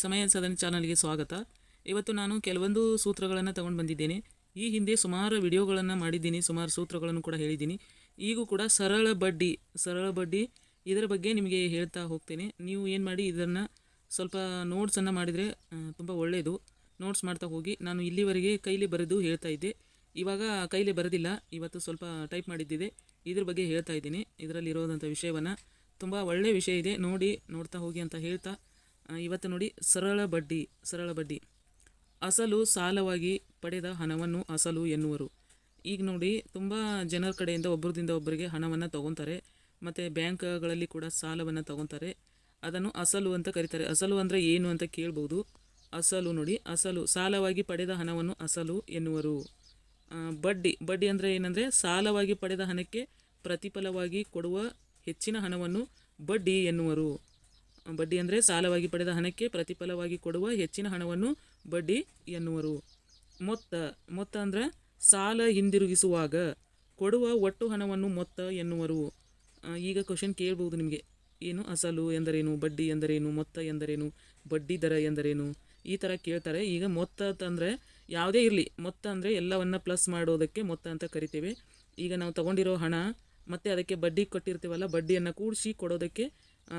ಸಮಯ ಸದನ ಚಾನಲ್ಗೆ ಸ್ವಾಗತ. ಇವತ್ತು ನಾನು ಕೆಲವೊಂದು ಸೂತ್ರಗಳನ್ನು ತಗೊಂಡು ಬಂದಿದ್ದೇನೆ. ಈ ಹಿಂದೆ ಸುಮಾರು ವಿಡಿಯೋಗಳನ್ನು ಮಾಡಿದ್ದೀನಿ, ಸುಮಾರು ಸೂತ್ರಗಳನ್ನು ಕೂಡ ಹೇಳಿದ್ದೀನಿ. ಈಗೂ ಕೂಡ ಸರಳ ಬಡ್ಡಿ ಸರಳ ಬಡ್ಡಿ ಇದರ ಬಗ್ಗೆ ನಿಮಗೆ ಹೇಳ್ತಾ ಹೋಗ್ತೇನೆ. ನೀವು ಏನು ಮಾಡಿ ಇದನ್ನು ಸ್ವಲ್ಪ ನೋಟ್ಸನ್ನು ಮಾಡಿದರೆ ತುಂಬ ಒಳ್ಳೆಯದು ನೋಟ್ಸ್ ಮಾಡ್ತಾ ಹೋಗಿ, ನಾನು ಇಲ್ಲಿವರೆಗೆ ಕೈಲಿ ಬರೆದು ಹೇಳ್ತಾ ಇದ್ದೆ. ಇವಾಗ ಕೈಲಿ ಬರೆದಿಲ್ಲ, ಇವತ್ತು ಸ್ವಲ್ಪ ಟೈಪ್ ಮಾಡಿದ್ದಿದೆ. ಇದ್ರ ಬಗ್ಗೆ ಹೇಳ್ತಾ ಇದ್ದೀನಿ. ಇದರಲ್ಲಿರೋದಂಥ ವಿಷಯವನ್ನು ತುಂಬ ಒಳ್ಳೆಯ ವಿಷಯ ಇದೆ. ನೋಡಿ, ನೋಡ್ತಾ ಹೋಗಿ ಅಂತ ಹೇಳ್ತಾ ಇವತ್ತು ನೋಡಿ ಸರಳ ಬಡ್ಡಿ ಸರಳ ಬಡ್ಡಿ. ಅಸಲು ಸಾಲವಾಗಿ ಪಡೆದ ಹಣವನ್ನು ಅಸಲು ಎನ್ನುವರು. ಈಗ ನೋಡಿ ತುಂಬ ಜನರ ಕಡೆಯಿಂದ ಒಬ್ಬರದಿಂದ ಒಬ್ಬರಿಗೆ ಹಣವನ್ನು ತಗೊತಾರೆ, ಮತ್ತು ಬ್ಯಾಂಕ್ಗಳಲ್ಲಿ ಕೂಡ ಸಾಲವನ್ನು ತಗೊತಾರೆ. ಅದನ್ನು ಅಸಲು ಅಂತ ಕರೀತಾರೆ. ಅಸಲು ಅಂದರೆ ಏನು ಅಂತ ಕೇಳ್ಬೋದು. ಅಸಲು ನೋಡಿ, ಅಸಲು ಸಾಲವಾಗಿ ಪಡೆದ ಹಣವನ್ನು ಅಸಲು ಎನ್ನುವರು. ಬಡ್ಡಿ ಬಡ್ಡಿ ಅಂದರೆ ಏನಂದರೆ ಸಾಲವಾಗಿ ಪಡೆದ ಹಣಕ್ಕೆ ಪ್ರತಿಫಲವಾಗಿ ಕೊಡುವ ಹೆಚ್ಚಿನ ಹಣವನ್ನು ಬಡ್ಡಿ ಎನ್ನುವರು. ಬಡ್ಡಿ ಅಂದರೆ ಸಾಲವಾಗಿ ಪಡೆದ ಹಣಕ್ಕೆ ಪ್ರತಿಫಲವಾಗಿ ಕೊಡುವ ಹೆಚ್ಚಿನ ಹಣವನ್ನು ಬಡ್ಡಿ ಎನ್ನುವರು. ಮೊತ್ತ ಮೊತ್ತ ಅಂದರೆ ಸಾಲ ಹಿಂದಿರುಗಿಸುವಾಗ ಕೊಡುವ ಒಟ್ಟು ಹಣವನ್ನು ಮೊತ್ತ ಎನ್ನುವರು. ಈಗ ಕ್ವಶನ್ ಕೇಳ್ಬೋದು ನಿಮಗೆ. ಏನು ಅಸಲು ಎಂದರೇನು, ಬಡ್ಡಿ ಎಂದರೇನು, ಮೊತ್ತ ಎಂದರೇನು, ಬಡ್ಡಿ ದರ ಎಂದರೇನು? ಈ ಥರ ಕೇಳ್ತಾರೆ. ಈಗ ಮೊತ್ತ ಅಂತಂದರೆ ಯಾವುದೇ ಇರಲಿ, ಮೊತ್ತ ಅಂದರೆ ಎಲ್ಲವನ್ನು ಪ್ಲಸ್ ಮಾಡೋದಕ್ಕೆ ಮೊತ್ತ ಅಂತ ಕರಿತೇವೆ. ಈಗ ನಾವು ತಗೊಂಡಿರೋ ಹಣ ಮತ್ತು ಅದಕ್ಕೆ ಬಡ್ಡಿ ಕೊಟ್ಟಿರ್ತೀವಲ್ಲ, ಬಡ್ಡಿಯನ್ನು ಕೂಡಿಸಿ ಕೊಡೋದಕ್ಕೆ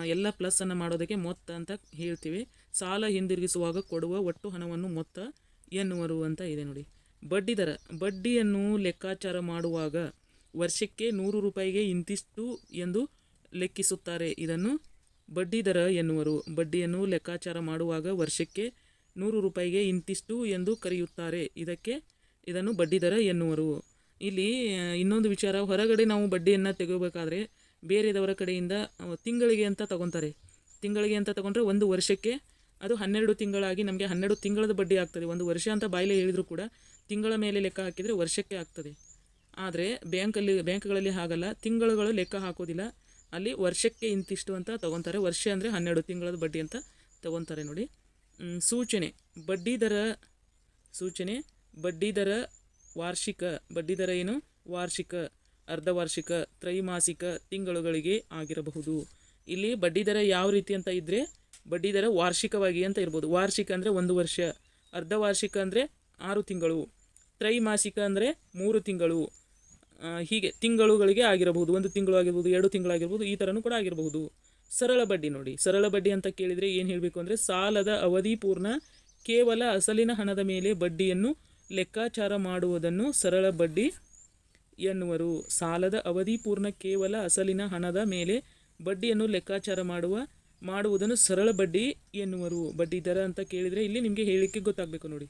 ಎಲ್ಲ ಪ್ಲಸ್ಸನ್ನು ಮಾಡೋದಕ್ಕೆ ಮೊತ್ತ ಅಂತ ಹೇಳ್ತೀವಿ. ಸಾಲ ಹಿಂದಿರುಗಿಸುವಾಗ ಕೊಡುವ ಒಟ್ಟು ಹಣವನ್ನು ಮೊತ್ತ ಎನ್ನುವರು ಅಂತ ಇದೆ ನೋಡಿ. ಬಡ್ಡಿ ದರ, ಬಡ್ಡಿಯನ್ನು ಲೆಕ್ಕಾಚಾರ ಮಾಡುವಾಗ ವರ್ಷಕ್ಕೆ ನೂರು ರೂಪಾಯಿಗೆ ಇಂತಿಷ್ಟು ಎಂದು ಲೆಕ್ಕಿಸುತ್ತಾರೆ. ಇದನ್ನು ಬಡ್ಡಿ ದರ ಎನ್ನುವರು. ಬಡ್ಡಿಯನ್ನು ಲೆಕ್ಕಾಚಾರ ಮಾಡುವಾಗ ವರ್ಷಕ್ಕೆ ನೂರು ರೂಪಾಯಿಗೆ ಇಂತಿಷ್ಟು ಎಂದು ಕರೆಯುತ್ತಾರೆ. ಇದಕ್ಕೆ, ಇದನ್ನು ಬಡ್ಡಿದರ ಎನ್ನುವರು. ಇಲ್ಲಿ ಇನ್ನೊಂದು ವಿಚಾರ. ಹೊರಗಡೆ ನಾವು ಬಡ್ಡಿಯನ್ನು ತೆಗೋಬೇಕಾದ್ರೆ ಬೇರೆದವರ ಕಡೆಯಿಂದ ತಿಂಗಳಿಗೆ ಅಂತ ತಗೊತಾರೆ. ತಿಂಗಳಿಗೆ ಅಂತ ತಗೊಂಡ್ರೆ ಒಂದು ವರ್ಷಕ್ಕೆ ಅದು ಹನ್ನೆರಡು ತಿಂಗಳಾಗಿ ನಮಗೆ ಹನ್ನೆರಡು ತಿಂಗಳದ ಬಡ್ಡಿ ಆಗ್ತದೆ. ಒಂದು ವರ್ಷ ಅಂತ ಬಾಯಿಲೆ ಹೇಳಿದರೂ ಕೂಡ ತಿಂಗಳ ಮೇಲೆ ಲೆಕ್ಕ ಹಾಕಿದರೆ ವರ್ಷಕ್ಕೆ ಆಗ್ತದೆ. ಆದರೆ ಬ್ಯಾಂಕಲ್ಲಿ, ಬ್ಯಾಂಕ್ಗಳಲ್ಲಿ ಹಾಗಲ್ಲ. ತಿಂಗಳುಗಳು ಲೆಕ್ಕ ಹಾಕೋದಿಲ್ಲ. ಅಲ್ಲಿ ವರ್ಷಕ್ಕೆ ಇಂತಿಷ್ಟು ಅಂತ ತಗೊತಾರೆ. ವರ್ಷ ಅಂದರೆ ಹನ್ನೆರಡು ತಿಂಗಳದ ಬಡ್ಡಿ ಅಂತ ತಗೊತಾರೆ ನೋಡಿ. ಸೂಚನೆ. ಬಡ್ಡಿ ದರ, ಸೂಚನೆ. ಬಡ್ಡಿ ದರ ವಾರ್ಷಿಕ. ಬಡ್ಡಿ ದರ ಏನು? ವಾರ್ಷಿಕ. ಅರ್ಧವಾರ್ಷಿಕ, ತ್ರೈಮಾಸಿಕ ತಿಂಗಳುಗಳಿಗೆ ಆಗಿರಬಹುದು. ಇಲ್ಲಿ ಬಡ್ಡಿ ದರ ಯಾವ ರೀತಿ ಅಂತ ಇದ್ದರೆ ಬಡ್ಡಿ ದರ ವಾರ್ಷಿಕವಾಗಿ ಅಂತ ಇರ್ಬೋದು. ವಾರ್ಷಿಕ ಅಂದರೆ ಒಂದು ವರ್ಷ, ಅರ್ಧವಾರ್ಷಿಕ ಅಂದರೆ ಆರು ತಿಂಗಳು, ತ್ರೈಮಾಸಿಕ ಅಂದರೆ ಮೂರು ತಿಂಗಳು ಹೀಗೆ ತಿಂಗಳುಗಳಿಗೆ ಆಗಿರಬಹುದು. ಒಂದು ತಿಂಗಳು ಆಗಿರ್ಬೋದು, ಎರಡು ತಿಂಗಳಾಗಿರ್ಬೋದು ಈ ಥರನೂ ಕೂಡ ಆಗಿರಬಹುದು. ಸರಳ ಬಡ್ಡಿ ನೋಡಿ. ಸರಳ ಬಡ್ಡಿ ಅಂತ ಕೇಳಿದರೆ ಏನು ಹೇಳಬೇಕು ಅಂದರೆ ಸಾಲದ ಅವಧಿ ಪೂರ್ಣ, ಕೇವಲ ಅಸಲಿನ ಹಣದ ಮೇಲೆ ಬಡ್ಡಿಯನ್ನು ಲೆಕ್ಕಾಚಾರ ಮಾಡುವುದನ್ನು ಸರಳ ಬಡ್ಡಿ ಎನ್ನುವರು. ಸಾಲದ ಅವಧಿ ಪೂರ್ಣ ಕೇವಲ ಅಸಲಿನ ಹಣದ ಮೇಲೆ ಬಡ್ಡಿಯನ್ನು ಲೆಕ್ಕಾಚಾರ ಮಾಡುವ, ಮಾಡುವುದನ್ನು ಸರಳ ಬಡ್ಡಿ ಎನ್ನುವರು. ಬಡ್ಡಿ ದರ ಅಂತ ಕೇಳಿದರೆ ಇಲ್ಲಿ ನಿಮಗೆ ಹೇಳಿಕೆ ಗೊತ್ತಾಗಬೇಕು ನೋಡಿ.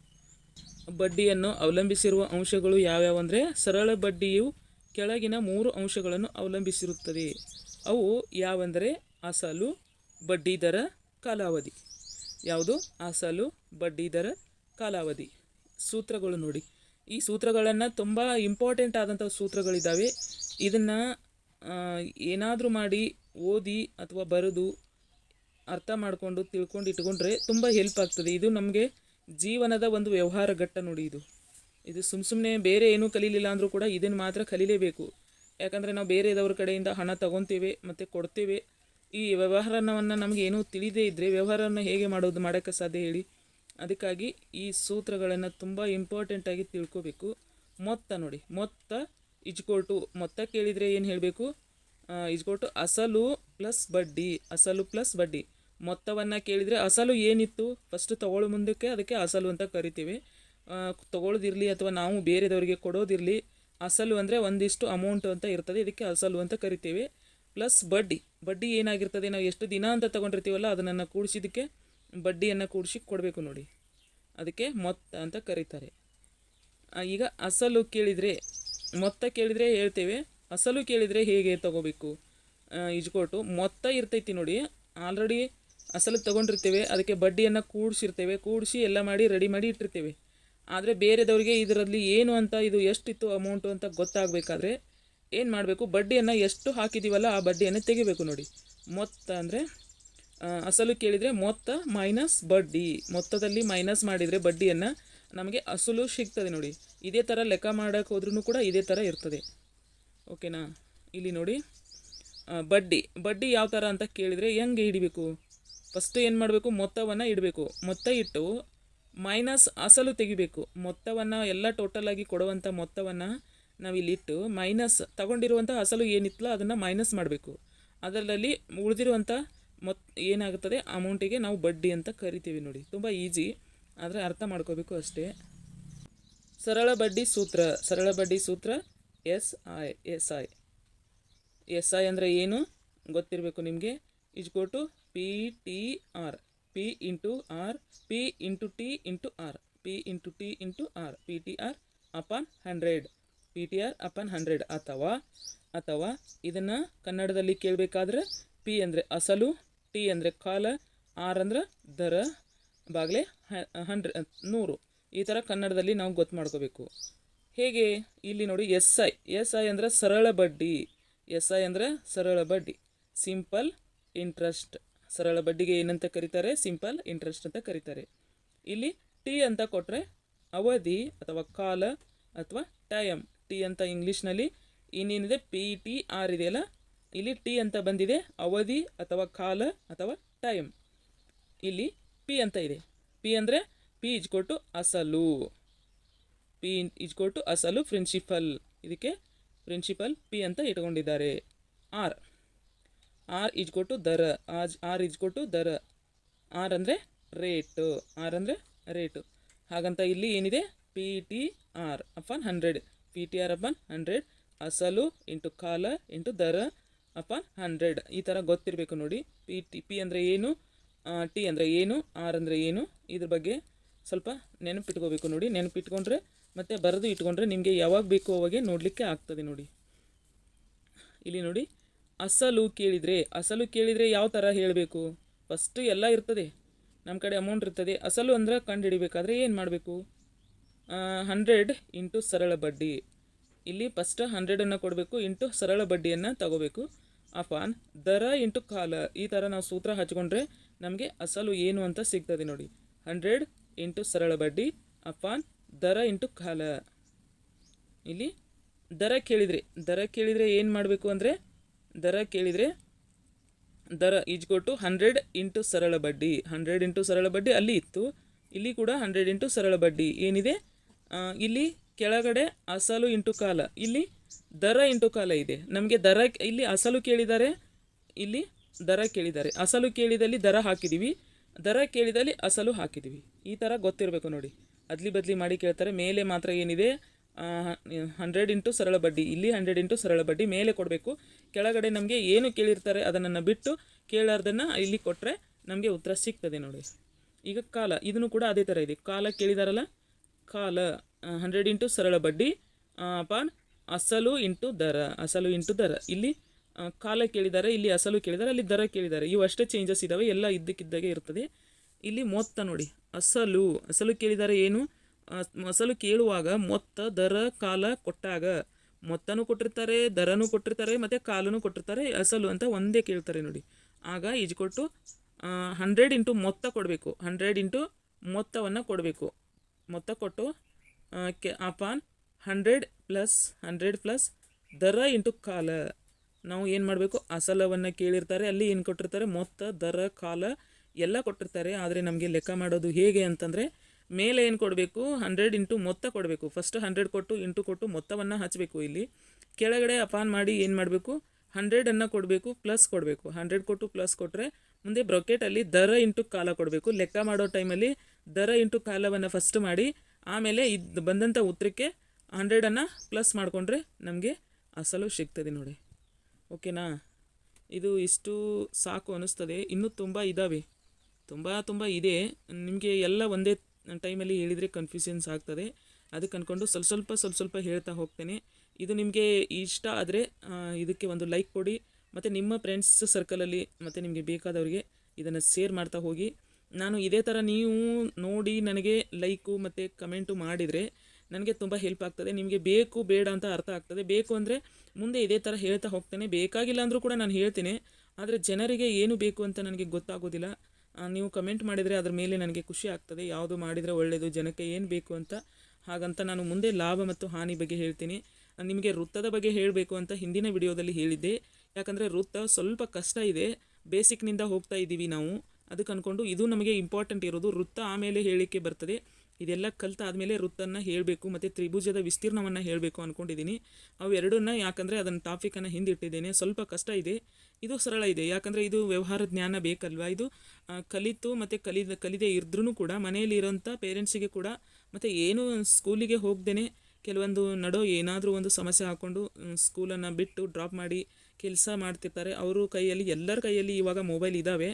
ಬಡ್ಡಿಯನ್ನು ಅವಲಂಬಿಸಿರುವ ಅಂಶಗಳು ಯಾವ್ಯಾವು ಅಂದರೆ ಸರಳ ಬಡ್ಡಿಯು ಕೆಳಗಿನ ಮೂರು ಅಂಶಗಳನ್ನು ಅವಲಂಬಿಸಿರುತ್ತದೆ. ಅವು ಯಾವಂದರೆ ಅಸಲು, ಬಡ್ಡಿ ದರ, ಕಾಲಾವಧಿ. ಯಾವುದು? ಅಸಲು, ಬಡ್ಡಿ ದರ, ಕಾಲಾವಧಿ. ಸೂತ್ರಗಳು ನೋಡಿ. ಈ ಸೂತ್ರಗಳನ್ನು ತುಂಬ ಇಂಪಾರ್ಟೆಂಟ್ ಆದಂಥ ಸೂತ್ರಗಳಿದ್ದಾವೆ ಇದನ್ನು ಏನಾದರೂ ಮಾಡಿ ಓದಿ ಅಥವಾ ಬರೆದು ಅರ್ಥ ಮಾಡಿಕೊಂಡು ತಿಳ್ಕೊಂಡು ಇಟ್ಕೊಂಡ್ರೆ ತುಂಬ ಹೆಲ್ಪ್ ಆಗ್ತದೆ. ಇದು ನಮಗೆ ಜೀವನದ ಒಂದು ವ್ಯವಹಾರ ಘಟ್ಟ ನೋಡಿ ಇದು. ಇದು ಸುಮ್ಮ ಸುಮ್ಮನೆ ಬೇರೆ ಏನೂ ಕಲೀಲಿಲ್ಲ ಅಂದರೂ ಕೂಡ ಇದನ್ನು ಮಾತ್ರ ಕಲೀಲೇಬೇಕು. ಯಾಕಂದರೆ ನಾವು ಬೇರೆದವ್ರ ಕಡೆಯಿಂದ ಹಣ ತಗೊತೇವೆ, ಮತ್ತು ಕೊಡ್ತೇವೆ. ಈ ವ್ಯವಹಾರವನ್ನು ನಮಗೆ ಏನೂ ತಿಳಿದೇ ಇದ್ದರೆ ವ್ಯವಹಾರವನ್ನು ಹೇಗೆ ಮಾಡೋದು ಮಾಡೋಕ್ಕೆ ಸಾಧ್ಯ ಹೇಳಿ. ಅದಕ್ಕಾಗಿ ಈ ಸೂತ್ರಗಳನ್ನು ತುಂಬ ಇಂಪಾರ್ಟೆಂಟಾಗಿ ತಿಳ್ಕೋಬೇಕು. ಮೊತ್ತ ನೋಡಿ, ಮೊತ್ತ ಇಜ್ಕೊಟ್ಟು ಮೊತ್ತ ಕೇಳಿದರೆ ಏನು ಹೇಳಬೇಕು? ಇಜ್ಕೊಟ್ಟು ಅಸಲು ಪ್ಲಸ್ ಬಡ್ಡಿ, ಅಸಲು ಪ್ಲಸ್ ಬಡ್ಡಿ. ಮೊತ್ತವನ್ನು ಕೇಳಿದರೆ ಅಸಲು ಏನಿತ್ತು? ಫಸ್ಟ್ ತಗೊಳ್ಳೋ ಮುಂದಕ್ಕೆ ಅದಕ್ಕೆ ಅಸಲು ಅಂತ ಕರಿತೀವಿ. ತಗೊಳ್ಳೋದಿರಲಿ ಅಥವಾ ನಾವು ಬೇರೆದವರಿಗೆ ಕೊಡೋದಿರಲಿ, ಅಸಲು ಅಂದರೆ ಒಂದಿಷ್ಟು ಅಮೌಂಟ್ ಅಂತ ಇರ್ತದೆ, ಇದಕ್ಕೆ ಅಸಲು ಅಂತ ಕರಿತೀವಿ. ಪ್ಲಸ್ ಬಡ್ಡಿ ಬಡ್ಡಿ ಏನಾಗಿರ್ತದೆ? ನಾವು ಎಷ್ಟು ದಿನ ಅಂತ ತಗೊಂಡಿರ್ತೀವಲ್ಲ, ಅದನ್ನು ಕೂಡಿಸಿದ್ದಕ್ಕೆ ಬಡ್ಡಿಯನ್ನು ಕೂಡಿಸಿ ಕೊಡಬೇಕು ನೋಡಿ. ಅದಕ್ಕೆ ಮೊತ್ತ ಅಂತ ಕರೀತಾರೆ. ಈಗ ಅಸಲು ಕೇಳಿದರೆ, ಮೊತ್ತ ಕೇಳಿದರೆ ಹೇಳ್ತೇವೆ, ಅಸಲು ಕೇಳಿದರೆ ಹೇಗೆ ತಗೋಬೇಕು? ಇಜ್ಕೊಟ್ಟು ಮೊತ್ತ ಇರ್ತೈತಿ ನೋಡಿ ಆಲ್ರೆಡಿ ಅಸಲು ತೊಗೊಂಡಿರ್ತೇವೆ, ಅದಕ್ಕೆ ಬಡ್ಡಿಯನ್ನು ಕೂಡಿಸಿರ್ತೇವೆ, ಕೂಡಿಸಿ ಎಲ್ಲ ಮಾಡಿ ರೆಡಿ ಮಾಡಿ ಇಟ್ಟಿರ್ತೇವೆ. ಆದರೆ ಬೇರೆದವರಿಗೆ ಇದರಲ್ಲಿ ಏನು ಅಂತ, ಇದು ಎಷ್ಟಿತ್ತು ಅಮೌಂಟು ಅಂತ ಗೊತ್ತಾಗಬೇಕಾದ್ರೆ, ಏನು ಮಾಡಬೇಕು? ಬಡ್ಡಿಯನ್ನು ಎಷ್ಟು ಹಾಕಿದ್ದೀವಲ್ಲ ಆ ಬಡ್ಡಿಯನ್ನು ತೆಗಿಬೇಕು ನೋಡಿ. ಮೊತ್ತ ಅಂದರೆ ಅಸಲು ಕೇಳಿದರೆ ಮೊತ್ತ ಮೈನಸ್ ಬಡ್ಡಿ. ಮೊತ್ತದಲ್ಲಿ ಮೈನಸ್ ಮಾಡಿದರೆ ಬಡ್ಡಿಯನ್ನು ನಮಗೆ ಅಸಲು ಸಿಗ್ತದೆ ನೋಡಿ. ಇದೇ ಥರ ಲೆಕ್ಕ ಮಾಡೋಕೆ ಹೋದ್ರೂ ಕೂಡ ಇದೇ ಥರ ಇರ್ತದೆ. ಓಕೆನಾ ಇಲ್ಲಿ ನೋಡಿ. ಬಡ್ಡಿ. ಬಡ್ಡಿ ಯಾವ ಥರ ಅಂತ ಕೇಳಿದರೆ ಹೆಂಗೆ ಹಿಡಿಬೇಕು? ಫಸ್ಟ್ ಏನು ಮಾಡಬೇಕು? ಮೊತ್ತವನ್ನು ಇಡಬೇಕು. ಮೊತ್ತ ಇಟ್ಟು ಮೈನಸ್ ಅಸಲು ತೆಗಿಬೇಕು. ಮೊತ್ತವನ್ನು ಎಲ್ಲ ಟೋಟಲಾಗಿ ಕೊಡುವಂಥ ಮೊತ್ತವನ್ನು ನಾವಿಲ್ಲಿಟ್ಟು ಮೈನಸ್ ತಗೊಂಡಿರುವಂಥ ಅಸಲು ಏನಿತ್ತಲ್ಲ, ಅದನ್ನು ಮೈನಸ್ ಮಾಡಬೇಕು. ಅದರಲ್ಲಿ ಉಳಿದಿರುವಂಥ ಮೊತ್ ಏನಾಗುತ್ತದೆ? ಅಮೌಂಟಿಗೆ ನಾವು ಬಡ್ಡಿ ಅಂತ ಕರಿತೀವಿ ನೋಡಿ. ತುಂಬ ಈಸಿ. ಆದರೆ ಅರ್ಥ ಮಾಡ್ಕೋಬೇಕು ಅಷ್ಟೇ. ಸರಳ ಬಡ್ಡಿ ಸೂತ್ರ. ಸರಳ ಬಡ್ಡಿ ಸೂತ್ರ S I S I. S I ಅಂದರೆ ಏನು? ಗೊತ್ತಿರಬೇಕು ನಿಮಗೆ? Is equal to P T R P into R P into T into R P into T into R P T R upon hundred P T R upon hundred ಅಥವಾ ಅಥವಾ ಇದನ್ನು ಕನ್ನಡದಲ್ಲಿ ಕೇಳಬೇಕಾದ್ರೆ P ಅಂದರೆ ಅಸಲು ಟಿ ಅಂದರೆ ಕಾಲ, R ಅಂದ್ರೆ ದರ, ಬಾಗ್ಲೆ ಹಂಡ್ರೆ ನೂರು. ಈ ಥರ ಕನ್ನಡದಲ್ಲಿ ನಾವು ಗೊತ್ತು ಮಾಡ್ಕೋಬೇಕು. ಹೇಗೆ? ಇಲ್ಲಿ ನೋಡಿ ಎಸ್ ಐ. ಎಸ್ ಐ ಅಂದರೆ ಸರಳ ಬಡ್ಡಿ. ಎಸ್ ಐ ಅಂದರೆ ಸರಳ ಬಡ್ಡಿ. Simple interest. ಸರಳ ಬಡ್ಡಿಗೆ ಏನಂತ ಕರೀತಾರೆ? ಸಿಂಪಲ್ ಇಂಟ್ರೆಸ್ಟ್ ಅಂತ ಕರೀತಾರೆ. ಇಲ್ಲಿ ಟಿ ಅಂತ ಕೊಟ್ಟರೆ ಅವಧಿ ಅಥವಾ ಕಾಲ ಅಥವಾ ಟೈಮ್. ಟಿ ಅಂತ ಇಂಗ್ಲೀಷ್ನಲ್ಲಿ ಇನ್ನೇನಿದೆ? ಪಿ, ಟಿ, ಆರ್ ಇದೆಯಲ್ಲ? ಇಲ್ಲಿ ಟಿ ಅಂತ ಬಂದಿದೆ, ಅವಧಿ ಅಥವಾ ಕಾಲ ಅಥವಾ ಟೈಮ್ ಇಲ್ಲಿ ಪಿ ಅಂತ ಇದೆ. ಪಿ ಅಂದರೆ ಪಿ ಇಜ್ಕೊಟ್ಟು ಅಸಲು. ಪಿ ಇಜ್ಕೊಟ್ಟು ಅಸಲು ಪ್ರಿನ್ಸಿಪಲ್ ಇದಕ್ಕೆ ಪ್ರಿನ್ಸಿಪಲ್ ಪಿ ಅಂತ ಇಟ್ಕೊಂಡಿದ್ದಾರೆ ಆರ್ ಆರ್ ಇಜ್ಕೊಟ್ಟು ದರ. ಆಜ್ ಆರ್ ಇಜ್ಕೊಟ್ಟು ದರ. ಆರ್ ಅಂದರೆ ರೇಟು ಆರ್ ಅಂದರೆ ರೇಟು ಹಾಗಂತ ಇಲ್ಲಿ ಏನಿದೆ? P T R upon hundred P T R upon hundred ಅಸಲು ಇಂಟು ಕಾಲ ಇಂಟು ದರ ಅಪಾನ್ ಹಂಡ್ರೆಡ್ ಈ ಥರ ಗೊತ್ತಿರಬೇಕು ನೋಡಿ. ಪಿ ಟಿ ಪಿ ಅಂದರೆ ಏನು? ಟಿ ಅಂದರೆ ಏನು? ಆರ್ ಅಂದರೆ ಏನು? ಇದ್ರ ಬಗ್ಗೆ ಸ್ವಲ್ಪ ನೆನಪಿಟ್ಕೋಬೇಕು ನೋಡಿ. ನೆನಪಿಟ್ಕೊಂಡ್ರೆ ಮತ್ತು ಬರೆದು ಇಟ್ಕೊಂಡ್ರೆ ನಿಮಗೆ ಯಾವಾಗ ಬೇಕು ಅವಾಗೆ ನೋಡಲಿಕ್ಕೆ ಆಗ್ತದೆ ನೋಡಿ. ಇಲ್ಲಿ ನೋಡಿ. ಅಸಲು ಕೇಳಿದರೆ ಅಸಲು ಕೇಳಿದರೆ ಯಾವ ಥರ ಹೇಳಬೇಕು? ಫಸ್ಟು ಎಲ್ಲ ಇರ್ತದೆ. ನಮ್ಮ ಕಡೆ ಅಮೌಂಟ್ ಇರ್ತದೆ. ಅಸಲು ಅಂದ್ರೆ ಕಂಡು ಹಿಡಿಬೇಕಾದ್ರೆ ಏನು ಮಾಡಬೇಕು? ಹಂಡ್ರೆಡ್ ಇಂಟು ಸರಳ ಬಡ್ಡಿ. ಇಲ್ಲಿ ಫಸ್ಟ್ ಹಂಡ್ರೆಡನ್ನು ಕೊಡಬೇಕು ಇಂಟು ಸರಳ ಬಡ್ಡಿಯನ್ನು ತಗೋಬೇಕು. ಅಪಾನ್ ದರ ಇಂಟು ಕಾಲ, ಈ ಥರ ನಾವು ಸೂತ್ರ ಹಚ್ಕೊಂಡ್ರೆ ನಮಗೆ ಅಸಲು ಏನು ಅಂತ ಸಿಗ್ತದೆ ನೋಡಿ. ಹಂಡ್ರೆಡ್ ಇಂಟು ಸರಳ ಬಡ್ಡಿ ಅಪಾನ್ ದರ ಇಂಟು ಕಾಲ. ಇಲ್ಲಿ ದರ ಕೇಳಿದರೆ ದರ ಕೇಳಿದರೆ ಏನು ಮಾಡಬೇಕು ಅಂದರೆ, ದರ ಕೇಳಿದರೆ ದರ ಈಜ್ಕೊಟ್ಟು ಹಂಡ್ರೆಡ್ ಇಂಟು ಸರಳ ಬಡ್ಡಿ, ಹಂಡ್ರೆಡ್ ಇಂಟು ಸರಳ ಬಡ್ಡಿ ಅಲ್ಲಿ ಇತ್ತು, ಇಲ್ಲಿ ಕೂಡ ಹಂಡ್ರೆಡ್ ಇಂಟು ಸರಳ ಬಡ್ಡಿ ಏನಿದೆ? ಇಲ್ಲಿ ಕೆಳಗಡೆ ಅಸಲು ಇಂಟು ಕಾಲ, ಇಲ್ಲಿ ದರ ಇಂಟು ಕಾಲ ಇದೆ. ನಮಗೆ ದರ ಇಲ್ಲಿ ಅಸಲು ಕೇಳಿದ್ದಾರೆ ಇಲ್ಲಿ ದರ ಕೇಳಿದ್ದಾರೆ ಅಸಲು ಕೇಳಿದಲ್ಲಿ ದರ ಹಾಕಿದ್ದೀವಿ ದರ ಕೇಳಿದಲ್ಲಿ ಅಸಲು ಹಾಕಿದ್ದೀವಿ ಈ ಥರ ಗೊತ್ತಿರಬೇಕು ನೋಡಿ. ಅದ್ಲಿ ಬದಲಿ ಮಾಡಿ ಕೇಳ್ತಾರೆ. ಮೇಲೆ ಮಾತ್ರ ಏನಿದೆ? ಹಂಡ್ರೆಡ್ ಇಂಟು ಸರಳ ಬಡ್ಡಿ. ಇಲ್ಲಿ ಹಂಡ್ರೆಡ್ ಇಂಟು ಸರಳ ಬಡ್ಡಿ ಮೇಲೆ ಕೊಡಬೇಕು. ಕೆಳಗಡೆ ನಮಗೆ ಏನು ಕೇಳಿರ್ತಾರೆ ಅದನ್ನು ಬಿಟ್ಟು ಕೇಳಾರ್ದನ್ನು ಇಲ್ಲಿ ಕೊಟ್ಟರೆ ನಮಗೆ ಉತ್ತರ ಸಿಗ್ತದೆ ನೋಡಿ. ಈಗ ಕಾಲ. ಇದನ್ನು ಕೂಡ ಅದೇ ಥರ ಇದೆ. ಕಾಲ ಕೇಳಿದಾರಲ್ಲ? ಕಾಲ ಹಂಡ್ರೆಡ್ ಇಂಟು ಸರಳ ಬಡ್ಡಿ ಅಪಾನ್ ಅಸಲು ಇಂಟು ದರ, ಅಸಲು ಇಂಟು ದರ. ಇಲ್ಲಿ ಕಾಲ ಕೇಳಿದ್ದಾರೆ ಇಲ್ಲಿ ಅಸಲು ಕೇಳಿದ್ದಾರೆ ಅಲ್ಲಿ ದರ ಕೇಳಿದ್ದಾರೆ ಇವಷ್ಟೇ ಚೇಂಜಸ್ ಇದ್ದಾವೆ ಎಲ್ಲ ಇದ್ದಕ್ಕಿದ್ದಾಗೆ ಇರ್ತದೆ. ಇಲ್ಲಿ ಮೊತ್ತ ನೋಡಿ, ಅಸಲು ಅಸಲು ಕೇಳಿದ್ದಾರೆ ಏನು? ಅಸಲು ಕೇಳುವಾಗ ಮೊತ್ತ, ದರ, ಕಾಲ ಕೊಟ್ಟಾಗ ಮೊತ್ತನೂ ಕೊಟ್ಟಿರ್ತಾರೆ, ದರನೂ ಕೊಟ್ಟಿರ್ತಾರೆ, ಮತ್ತು ಕಾಲನೂ ಕೊಟ್ಟಿರ್ತಾರೆ, ಅಸಲು ಅಂತ ಒಂದೇ ಕೇಳ್ತಾರೆ ನೋಡಿ. ಆಗ ಈಜು ಕೊಟ್ಟು ಹಂಡ್ರೆಡ್ ಇಂಟು ಮೊತ್ತ ಕೊಡಬೇಕು. ಹಂಡ್ರೆಡ್ ಇಂಟು ಮೊತ್ತವನ್ನು ಕೊಡಬೇಕು. ಮೊತ್ತ ಕೊಟ್ಟು K upon hundred plus hundred plus ದರ ಇಂಟು ಕಾಲ. ನಾವು ಏನು ಮಾಡಬೇಕು? ಅಸಲವನ್ನು ಕೇಳಿರ್ತಾರೆ, ಅಲ್ಲಿ ಏನು ಕೊಟ್ಟಿರ್ತಾರೆ? ಮೊತ್ತ, ದರ, ಕಾಲ ಎಲ್ಲ ಕೊಟ್ಟಿರ್ತಾರೆ. ಆದರೆ ನಮಗೆ ಲೆಕ್ಕ ಮಾಡೋದು ಹೇಗೆ ಅಂತಂದರೆ, ಮೇಲೆ ಏನು ಕೊಡಬೇಕು? ಹಂಡ್ರೆಡ್ ಇಂಟು ಮೊತ್ತ ಕೊಡಬೇಕು. ಫಸ್ಟ್ ಹಂಡ್ರೆಡ್ ಕೊಟ್ಟು ಇಂಟು ಕೊಟ್ಟು ಮೊತ್ತವನ್ನು ಹಚ್ಚಬೇಕು ಇಲ್ಲಿ. ಕೆಳಗಡೆ ಅಪಾನ್ ಮಾಡಿ ಏನು ಮಾಡಬೇಕು? ಹಂಡ್ರೆಡನ್ನು ಕೊಡಬೇಕು ಪ್ಲಸ್ ಕೊಡಬೇಕು. ಹಂಡ್ರೆಡ್ ಕೊಟ್ಟು ಪ್ಲಸ್ ಕೊಟ್ಟರೆ ಮುಂದೆ ಬ್ರೊಕೆಟಲ್ಲಿ ದರ ಇಂಟು ಕಾಲ ಕೊಡಬೇಕು. ಲೆಕ್ಕ ಮಾಡೋ ಟೈಮಲ್ಲಿ ದರ ಇಂಟು ಕಾಲವನ್ನು ಫಸ್ಟ್ ಮಾಡಿ, ಆಮೇಲೆ ಇದು ಬಂದಂಥ ಉತ್ತರಕ್ಕೆ ಹಂಡ್ರೆಡನ್ನು ಪ್ಲಸ್ ಮಾಡಿಕೊಂಡ್ರೆ ನಮಗೆ ಅಸಲು ಸಿಗ್ತದೆ ನೋಡಿ. ಓಕೆನಾ ಇದು ಇಷ್ಟು ಸಾಕು ಅನ್ನಿಸ್ತದೆ. ಇನ್ನೂ ತುಂಬ ಇದ್ದಾವೆ ತುಂಬ ತುಂಬ ಇದೆ. ನಿಮಗೆ ಎಲ್ಲ ಒಂದೇ ಟೈಮಲ್ಲಿ ಹೇಳಿದರೆ ಕನ್ಫ್ಯೂಷನ್ಸ್ ಆಗ್ತದೆ. ಅದಕ್ಕೆ ಅಂದ್ಕೊಂಡು ಸ್ವಲ್ಪ ಸ್ವಲ್ಪ ಸ್ವಲ್ಪ ಸ್ವಲ್ಪ ಹೇಳ್ತಾ ಹೋಗ್ತೇನೆ. ಇದು ನಿಮಗೆ ಇಷ್ಟ ಆದರೆ ಇದಕ್ಕೆ ಒಂದು ಲೈಕ್ ಕೊಡಿ. ಮತ್ತು ನಿಮ್ಮ ಫ್ರೆಂಡ್ಸ್ ಸರ್ಕಲಲ್ಲಿ ಮತ್ತು ನಿಮಗೆ ಬೇಕಾದವರಿಗೆ ಇದನ್ನು ಶೇರ್ ಮಾಡ್ತಾ ಹೋಗಿ. ನಾನು ಇದೇ ಥರ ನೀವು ನೋಡಿ ನನಗೆ ಲೈಕು ಮತ್ತು ಕಮೆಂಟು ಮಾಡಿದರೆ ನನಗೆ ತುಂಬ ಹೆಲ್ಪ್ ಆಗ್ತದೆ, ನಿಮಗೆ ಬೇಕು, ಬೇಡ ಅಂತ ಅರ್ಥ ಆಗ್ತದೆ. ಬೇಕು ಅಂದರೆ ಮುಂದೆ ಇದೇ ಥರ ಹೇಳ್ತಾ ಹೋಗ್ತೇನೆ. ಬೇಕಾಗಿಲ್ಲ ಅಂದರೂ ಕೂಡ ನಾನು ಹೇಳ್ತೇನೆ. ಆದರೆ ಜನರಿಗೆ ಏನು ಬೇಕು ಅಂತ ನನಗೆ ಗೊತ್ತಾಗೋದಿಲ್ಲ. ನೀವು ಕಮೆಂಟ್ ಮಾಡಿದರೆ ಅದರ ಮೇಲೆ ನನಗೆ ಖುಷಿ ಆಗ್ತದೆ. ಯಾವುದು ಮಾಡಿದರೆ ಒಳ್ಳೆಯದು ಜನಕ್ಕೆ ಏನು ಬೇಕು ಅಂತ. ಹಾಗಂತ ನಾನು ಮುಂದೆ ಲಾಭ ಮತ್ತು ಹಾನಿ ಬಗ್ಗೆ ಹೇಳ್ತೀನಿ. ನಿಮಗೆ ವೃತ್ತದ ಬಗ್ಗೆ ಹೇಳಬೇಕು ಅಂತ ಹಿಂದಿನ ವಿಡಿಯೋದಲ್ಲಿ ಹೇಳಿದ್ದೆ. ಯಾಕಂದರೆ ವೃತ್ತ ಸ್ವಲ್ಪ ಕಷ್ಟ ಇದೆ. ಬೇಸಿಕ್ನಿಂದ ಹೋಗ್ತಾ ಇದ್ದೀವಿ ನಾವು. ಅದಕ್ಕೆ ಅಂದ್ಕೊಂಡು ಇದು ನಮಗೆ ಇಂಪಾರ್ಟೆಂಟ್ ಇರೋದು. ವೃತ್ತ ಆಮೇಲೆ ಹೇಳಿಕೆ ಬರ್ತದೆ. ಇದೆಲ್ಲ ಕಲಿತಾದ್ಮೇಲೆ ವೃತ್ತನ್ನು ಹೇಳಬೇಕು ಮತ್ತು ತ್ರಿಭುಜದ ವಿಸ್ತೀರ್ಣವನ್ನು ಹೇಳಬೇಕು ಅಂದ್ಕೊಂಡಿದ್ದೀನಿ ಅವು ಎರಡನ್ನ ಯಾಕಂದರೆ ಅದನ್ನು ಟಾಪಿಕನ್ನು ಹಿಂದಿಟ್ಟಿದ್ದೇನೆ. ಸ್ವಲ್ಪ ಕಷ್ಟ ಇದೆ. ಇದು ಸರಳ ಇದೆ. ಯಾಕಂದರೆ ಇದು ವ್ಯವಹಾರ ಜ್ಞಾನ ಬೇಕಲ್ವಾ? ಇದು ಕಲಿತು ಮತ್ತು ಕಲಿದ, ಕಲಿದೇ ಇದ್ರೂ ಕೂಡ ಮನೆಯಲ್ಲಿ ಇರೋಂಥ ಪೇರೆಂಟ್ಸಿಗೆ ಕೂಡ ಮತ್ತು ಏನು ಸ್ಕೂಲಿಗೆ ಹೋಗ್ದೇ ಕೆಲವೊಂದು ನಡೋ ಏನಾದರೂ ಒಂದು ಸಮಸ್ಯೆ ಹಾಕ್ಕೊಂಡು ಸ್ಕೂಲನ್ನು ಬಿಟ್ಟು ಡ್ರಾಪ್ ಮಾಡಿ ಕೆಲಸ ಮಾಡ್ತಿರ್ತಾರೆ. ಅವರು ಕೈಯಲ್ಲಿ ಎಲ್ಲರ ಕೈಯಲ್ಲಿ ಇವಾಗ ಮೊಬೈಲ್ ಇದ್ದಾವೆ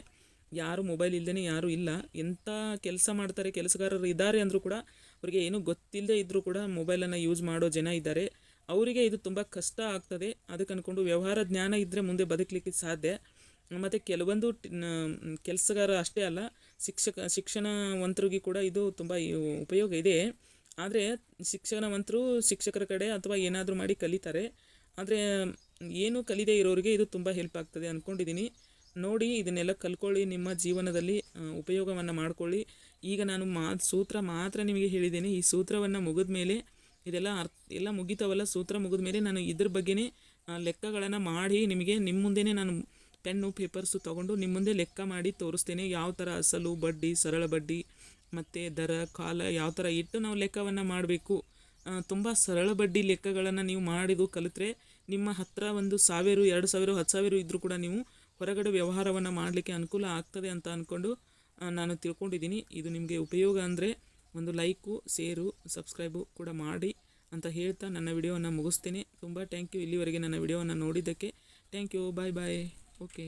ಯಾರು ಮೊಬೈಲ್ ಇಲ್ಲದೇ ಯಾರೂ ಇಲ್ಲ. ಎಂಥ ಕೆಲಸ ಮಾಡ್ತಾರೆ ಕೆಲಸಗಾರರು ಇದ್ದಾರೆ ಅಂದರೂ ಕೂಡ ಅವರಿಗೆ ಏನೂ ಗೊತ್ತಿಲ್ಲದೆ ಇದ್ದರೂ ಕೂಡ ಮೊಬೈಲನ್ನು ಯೂಸ್ ಮಾಡೋ ಜನ ಇದ್ದಾರೆ ಅವರಿಗೆ ಇದು ತುಂಬ ಕಷ್ಟ ಆಗ್ತದೆ. ಅದಕ್ಕೆ ಅಂದ್ಕೊಂಡು ವ್ಯವಹಾರ ಜ್ಞಾನ ಇದ್ದರೆ ಮುಂದೆ ಬದುಕಲಿಕ್ಕೆ ಸಾಧ್ಯ. ಮತ್ತು ಕೆಲವೊಂದು ಕೆಲಸಗಾರ ಅಷ್ಟೇ ಅಲ್ಲ, ಶಿಕ್ಷಕ, ಶಿಕ್ಷಣವಂತರಿಗೆ ಕೂಡ ಇದು ತುಂಬ ಉಪಯೋಗ ಇದೆ. ಆದರೆ ಶಿಕ್ಷಣವಂತರು ಶಿಕ್ಷಕರ ಕಡೆ ಅಥವಾ ಏನಾದರೂ ಮಾಡಿ ಕಲಿತಾರೆ. ಆದರೆ, ಏನು ಕಲಿದೇ ಇರೋರಿಗೆ ಇದು ತುಂಬ ಹೆಲ್ಪ್ ಆಗ್ತದೆ ಅಂದ್ಕೊಂಡಿದ್ದೀನಿ ನೋಡಿ ಇದನ್ನೆಲ್ಲ ಕಲ್ಕೊಳ್ಳಿ, ನಿಮ್ಮ ಜೀವನದಲ್ಲಿ ಉಪಯೋಗವನ್ನು ಮಾಡಿಕೊಳ್ಳಿ. ಈಗ ನಾನು ಮಾ, ಸೂತ್ರ ಮಾತ್ರ ನಿಮಗೆ ಹೇಳಿದ್ದೇನೆ. ಈ ಸೂತ್ರವನ್ನು ಮುಗಿದ ಮೇಲೆ ಇದೆಲ್ಲ ಅರ್ಥ, ಎಲ್ಲ ಮುಗಿತಾವಲ್ಲ, ಸೂತ್ರ ಮುಗಿದ ಮೇಲೆ ನಾನು ಇದ್ರ ಬಗ್ಗೆನೇ ಲೆಕ್ಕಗಳನ್ನು ಮಾಡಿ ನಿಮಗೆ, ನಿಮ್ಮ ಮುಂದೆನೇ ನಾನು ಪೆನ್ನು, ಪೇಪರ್ಸು ತೊಗೊಂಡು ನಿಮ್ಮ ಮುಂದೆ ಲೆಕ್ಕ ಮಾಡಿ ತೋರಿಸ್ತೇನೆ. ಯಾವ ಥರ ಅಸಲು, ಬಡ್ಡಿ, ಸರಳ ಬಡ್ಡಿ, ಮತ್ತು ದರ, ಕಾಲ, ಯಾವ ಥರ ಇಟ್ಟು ನಾವು ಲೆಕ್ಕವನ್ನು ಮಾಡಬೇಕು. ತುಂಬ ಸರಳ ಬಡ್ಡಿ ಲೆಕ್ಕಗಳನ್ನು ನೀವು ಮಾಡಿದು ಕಲಿತ್ರೆ ನಿಮ್ಮ ಹತ್ತಿರ ಒಂದು ಸಾವಿರ, ಎರಡು ಸಾವಿರ, ಹತ್ತು ಸಾವಿರ ಇದ್ದರೂ ಕೂಡ ನೀವು ಹೊರಗಡೆ ವ್ಯವಹಾರವನ್ನು ಮಾಡಲಿಕ್ಕೆ ಅನುಕೂಲ ಆಗ್ತದೆ ಅಂತ ಅಂದ್ಕೊಂಡು ನಾನು ತಿಳ್ಕೊಂಡಿದ್ದೀನಿ. ಇದು ನಿಮಗೆ ಉಪಯೋಗ ಅಂದರೆ ಒಂದು ಲೈಕು ಸೇರು ಸಬ್ಸ್ಕ್ರೈಬು ಕೂಡ ಮಾಡಿ ಅಂತ ಹೇಳ್ತಾ ನನ್ನ ವಿಡಿಯೋವನ್ನು ಮುಗಿಸ್ತೇನೆ. ತುಂಬ ಥ್ಯಾಂಕ್ ಯು ಇಲ್ಲಿವರೆಗೆ ನನ್ನ ವಿಡಿಯೋವನ್ನು ನೋಡಿದ್ದಕ್ಕೆ. Thank you bye bye okay